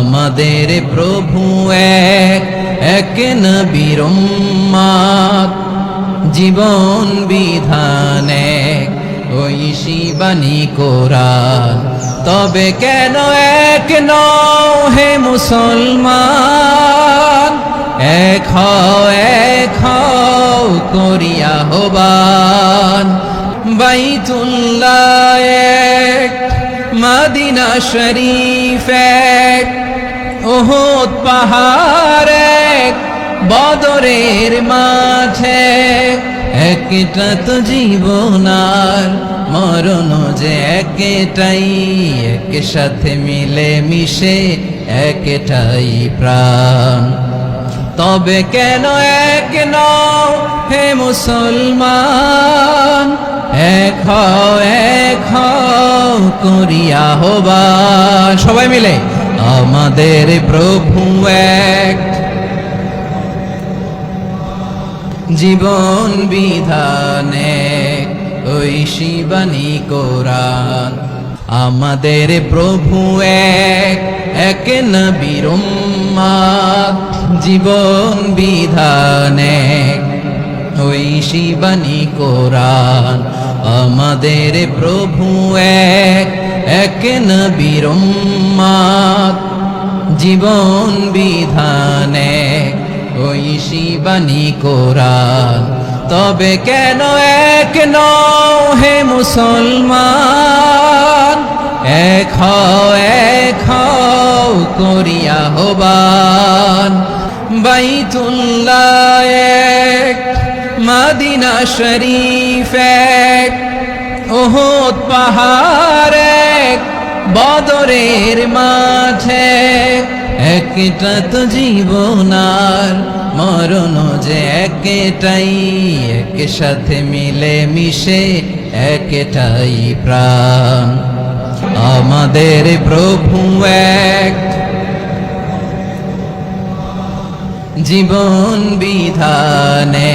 আমাদের প্রভু এক এক নবীর জীবন বিধান এক, ওই শিবানী কোরআন। তবে কেন এক নও হে মুসলমান? এক এক করিয়া হবান বাইতুল্লাহ এক মাদিনা শরীফ। এক পাহাড় এক বদরের মাঝে। একটা তো জীবনার মরণ যে একটাই এক সাথে মিলে মিশে একটাই প্রাণ। তবে কেন এক নও হে মুসলমান? এক এক করিয়া হবান সবাই মিলে আমাদের প্রভু এক। জীবন বিধানে ওই শিবানী কোরআন। আমাদের প্রভু এক এক নবীর জীবন বিধানে ওই শিবানী কোরআন। আমাদের প্রভু এক এক নবীর জীবন বিধানে ওই শিবানী কোরআন। তবে কেন এক নও হে মুসলমান? এক এক করিয়া হবান বাইতুল্লাহ এক মাদিনা শরীফ এক ওহদ পাহাড় এক বদরের মাঝে। একটা তো জীবনার মরণ যে একটাই এক সাথে মিলে মিশে একটাই প্রাণ। আমাদের প্রভু এক। জীবন বিধানে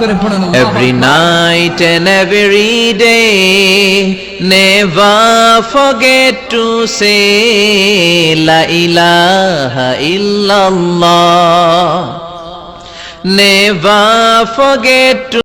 করে পড়েন আকবার। night and every day, never forget to say La ilaha illallah. Never forget to